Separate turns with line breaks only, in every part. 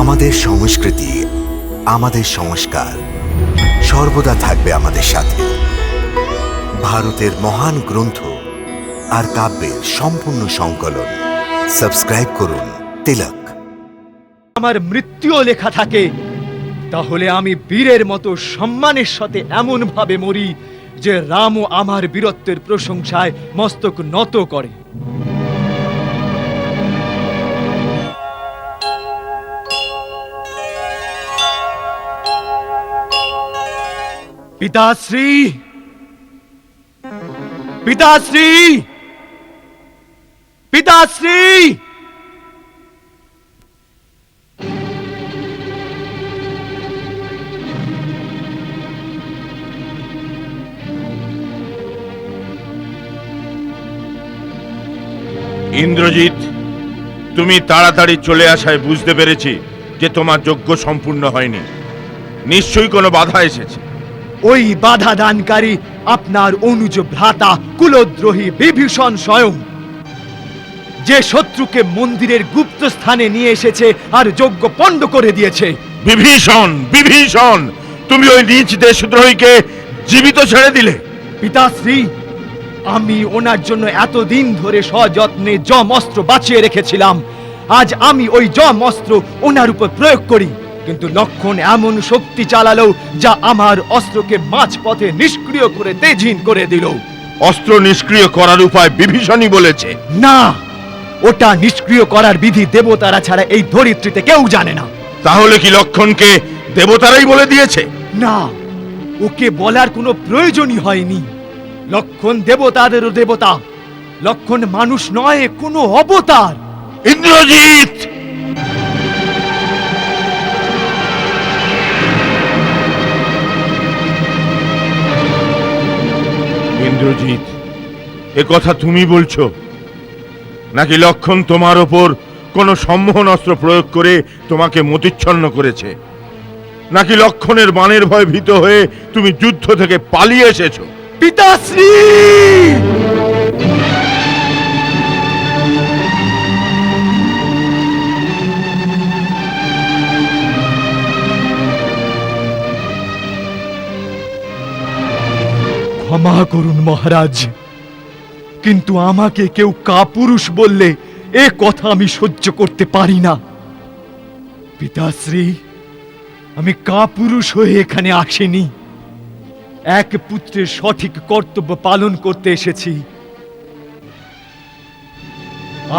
আমাদের সংস্কৃতি, আমাদের সংস্কার সর্বদা থাকবে আমাদের সাথে। ভারতের মহান গ্রন্থ আর কাব্যের সম্পূর্ণ সংকলন। সাবস্ক্রাইব করুন তিলক।
আমার মৃত্যুও লেখা থাকে, তাহলে আমি বীরের মতো সম্মানের সাথে এমন ভাবে মরি যে রামও আমার বীরত্বের প্রশংসায় মস্তক নত করে। পিতাশ্রী। পিতাশ্রী। পিতাশ্রী।
ইন্দ্রজিৎ, তুমি তাড়াতাড়ি চলে আসায় বুঝতে পেরেছি যে তোমার যোগ্য সম্পূর্ণ হয়নি। নিশ্চয়ই কোনো বাধা এসেছে।
ওই বাধা দানকারী আপনার অনুজ ভ্রাতা কুলদ্রোহী বিভীষণ স্বয়ং। যে শত্রুকে মন্দিরের গুপ্ত স্থানে নিয়ে এসেছে আর যজ্ঞ পণ্ড করে দিয়েছে।
বিভীষণ বিভীষণ তুমি ওই নিজ দেশদ্রোহীকে জীবিত ছেড়ে দিলে।
পিতাশ্রী আমি ওনার জন্য এতদিন ধরে সযত্নে জম অস্ত্র বাঁচিয়ে রেখেছিলাম। আজ আমি ওই জম অস্ত্র ওনার উপর প্রয়োগ করি। কিন্তু লক্ষণ এমন শক্তি চালালো যা আমার অস্ত্রকে মাঝপথে নিষ্ক্রিয় করে তেজহীন করে দিল।
অস্ত্র নিষ্ক্রিয় করার উপায় বিভীষণই বলেছে।
না ওটা নিষ্ক্রিয় করার বিধি দেবতারা ছাড়া এই ধরিত্রীতে কেউ জানে না।
তাহলে কি লক্ষণকে দেবতারাই বলে দিয়েছে?
না ওকে বলার কোনো প্রয়োজনই হয়নি। লক্ষণ দেবতাদেরও দেবতা লক্ষণ মানুষ নয় কোনো অবতার।
ইন্দ্রজিৎ! ইন্দ্রজিৎ, এ কথা তুমি বলছো? নাকি লক্ষণ তোমার ওপর কোনো সম্মোহন অস্ত্র প্রয়োগ করে তোমাকে মতিচ্ছন্ন করেছে? নাকি লক্ষণের বাণের ভয় ভীত হয়ে তুমি যুদ্ধ থেকে পালিয়ে এসেছ?
পিতাশ্রী! ক্ষমা করুন, মহারাজ। কিন্তু আমাকে কেউ কাপুরুষ বললে এ কথা আমি সহ্য করতে পারি না। পিতাশ্রী, আমি কাপুরুষ হয়ে এখানে আসিনি। এক পুত্রের সঠিক কর্তব্য পালন করতে এসেছি।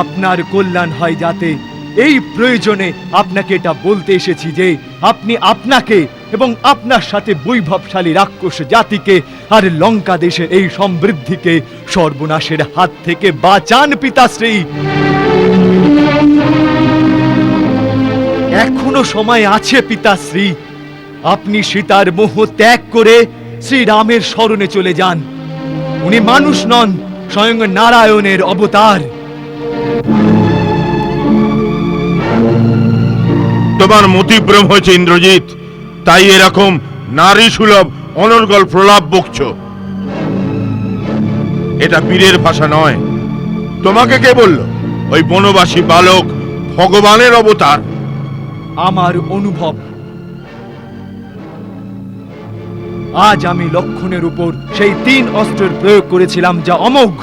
আপনার কল্যাণ হয় যাতে এই প্রয়োজনে আপনাকে এটা বলতে এসেছি যে আপনি আপনাকে এবং আপনার সাথে বৈভবশালী রাক্ষস জাতিকে আর লঙ্কা দেশের এই সমৃদ্ধিকে সর্বনাশের হাত থেকে বাঁচান পিতাশ্রী এখনও সময় আছে পিতাশ্রী আপনি সীতার মোহ ত্যাগ করে শ্রীরামের স্মরণে চলে যান। উনি মানুষ নন, স্বয়ং নারায়ণের অবতার।
তোমার মতিভ্রম হয়েছে ইন্দ্রজিৎ। তাই এরকম নারী সুলভ, অনর্গল প্রলাপ বকছ। এটা বীরের ভাষা নয়। তোমাকে কে বলল? ওই বনবাসী বালক, ভগবানের অবতার।
আমার অনুভব। আজ আমি লক্ষণের উপর সেই তিন অস্ত্রের প্রয়োগ করেছিলাম যা অমোঘ।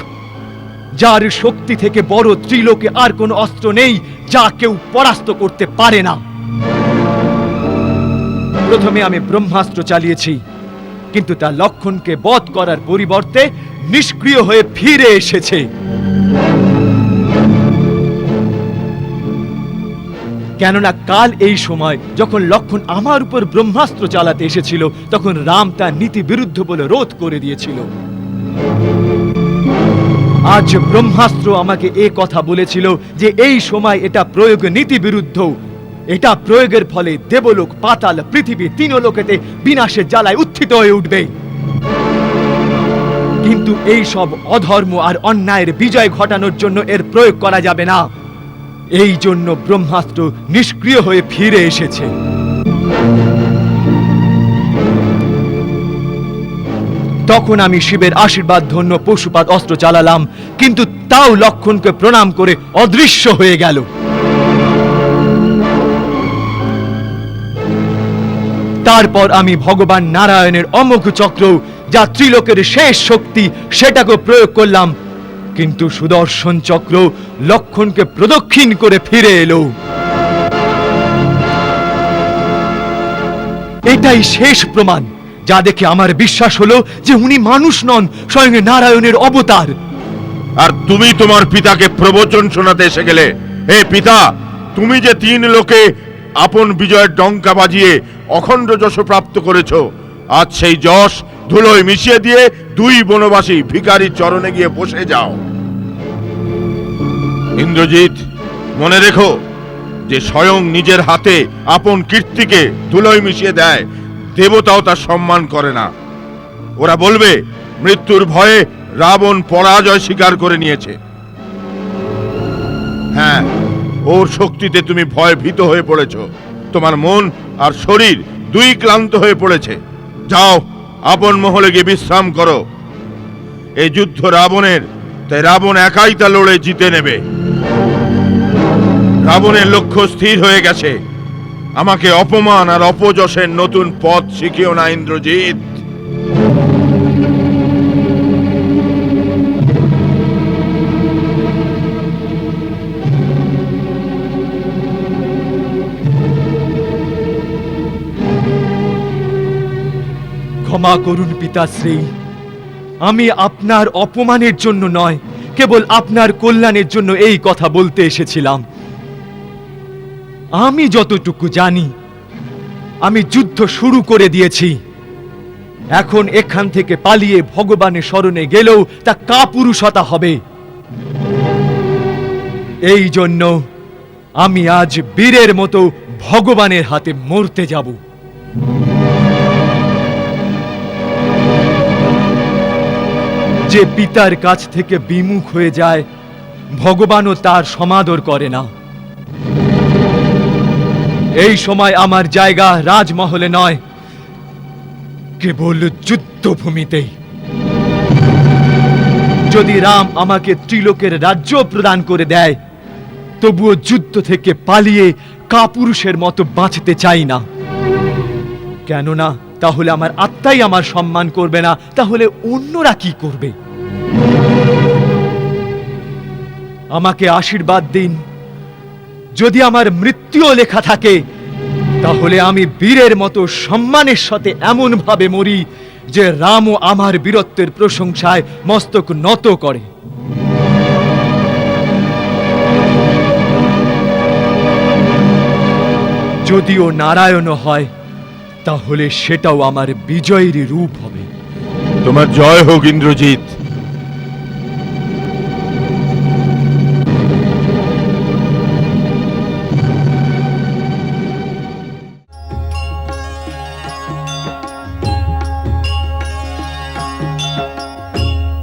যার শক্তি থেকে বড় ত্রিলোকে আর কোনো অস্ত্র নেই যা কেউ পরাস্ত করতে পারে না। প্রথমে আমি ব্রহ্মাস্ত্র চালিয়েছি, কিন্তু তা লক্ষণকে বধ করার পরিবর্তে নিষ্ক্রিয় হয়ে ফিরে এসেছে। কেননা কাল এই সময় যখন লক্ষণ আমার উপর ব্রহ্মাস্ত্র চালাতে এসেছিল, তখন রাম তার নীতি বিরুদ্ধ বলে রোধ করে দিয়েছিল। আজ ব্রহ্মাস্ত্র আমাকে এ কথা বলেছিল যে এই সময় এটা প্রয়োগ নীতি বিরুদ্ধ এটা প্রয়োগের ফলে দেবলোক পাতাল পৃথিবী তিনলোকেতে বিনাশের জ্বালায় উত্থিত হয়ে উঠবে। কিন্তু এই সব অধর্ম আর অন্যায়ের বিজয় ঘটানোর জন্য এর প্রয়োগ করা যাবে না। এই জন্য ব্রহ্মাস্ত্র নিষ্ক্রিয় হয়ে ফিরে এসেছে। তখন আমি শিবের আশীর্বাদ ধন্য পশুপাত অস্ত্র চালালাম, কিন্তু তাও লক্ষণকে প্রণাম করে অদৃশ্য হয়ে গেল। তারপর আমি ভগবান নারায়ণের অমোঘ চক্র, যা ত্রিলোকের শেষ শক্তি, সেটাকে প্রয়োগ করলাম। কিন্তু সুদর্শন চক্র লক্ষণকে প্রদক্ষিণ করে ফিরে এলো। এটাই শেষ প্রমাণ, যা দেখে আমার বিশ্বাস হলো যে উনি মানুষ নন, স্বয়ং নারায়ণের অবতার।
আর তুমি তোমার পিতাকে প্রবচন শোনাতে এসে গেলে। হে পিতা, তুমি যে তিন লোকে আপন বিজয়ের ডঙ্কা বাজিয়ে অখণ্ড যশ প্রাপ্ত করেছ। আজ সেই যশ ধুলোয় মিশিয়ে দিয়ে দুই বনবাসী ভিখারির চরণে গিয়ে বসে যাও। ইন্দ্রজিৎ, মনে রেখো যে স্বয়ং নিজের হাতে আপন কীর্তিকে ধুলোয় মিশিয়ে দেয়, দেবতাও তার সম্মান করে না। ওরা বলবে, মৃত্যুর ভয়ে রাবণ পরাজয় স্বীকার করে নিয়েছে। হ্যাঁ ওর শক্তিতে তুমি ভয় ভীত হয়ে পড়েছ। তোমার মন আর শরীর দুই ক্লান্ত হয়ে পড়েছে। যাও, আপন মহলে গিয়ে বিশ্রাম করো। এই যুদ্ধ রাবণের, তাই রাবণ একাই তা লড়ে জিতে নেবে। রাবণের লক্ষ্য স্থির হয়ে গেছে। আমাকে অপমান আর অপযশের নতুন পথ শিখিও না, ইন্দ্রজিৎ।
ক্ষমা করুন পিতাশ্রী আমি আপনার অপমানের জন্য নয়, কেবল আপনার কল্যাণের জন্য এই কথা বলতে এসেছিলাম। আমি যতটুকু জানি, আমি যুদ্ধ শুরু করে দিয়েছি। এখন এখান থেকে পালিয়ে ভগবানের স্মরণে গেলেও তা কাপুরুষতা হবে। এই জন্য আমি আজ বীরের মতো ভগবানের হাতে মরতে যাব। যে পিতার কাছ থেকে বিমুখ হয়ে যায়, ভগবানও তার সমাদর করে না। এই সময় আমার জায়গা রাজমহলে নয়, কেবল যুদ্ধভূমিতেই। যদি রাম আমাকে ত্রিলোকের রাজ্য প্রদান করে দেয়, তবুও যুদ্ধ থেকে পালিয়ে কাপুরুষের মতো বাঁচতে চাই না। কেননা তাহলে আমার আত্মাই আমার সম্মান করবে না, তাহলে অন্যরা কি করবে? আমাকে আশীর্বাদ দিন। যদি আমার মৃত্যুও লেখা থাকে, তাহলে আমি বীরের মতো সম্মানের সাথে এমন ভাবে মরি যে রামও আমার বীরত্বের প্রশংসায় মস্তক নত করে। যদিও নারায়ণ হয় তাহলে সেটাও আমার বিজয়েরই রূপ হবে।
তোমার জয় হোক ইন্দ্রজিৎ।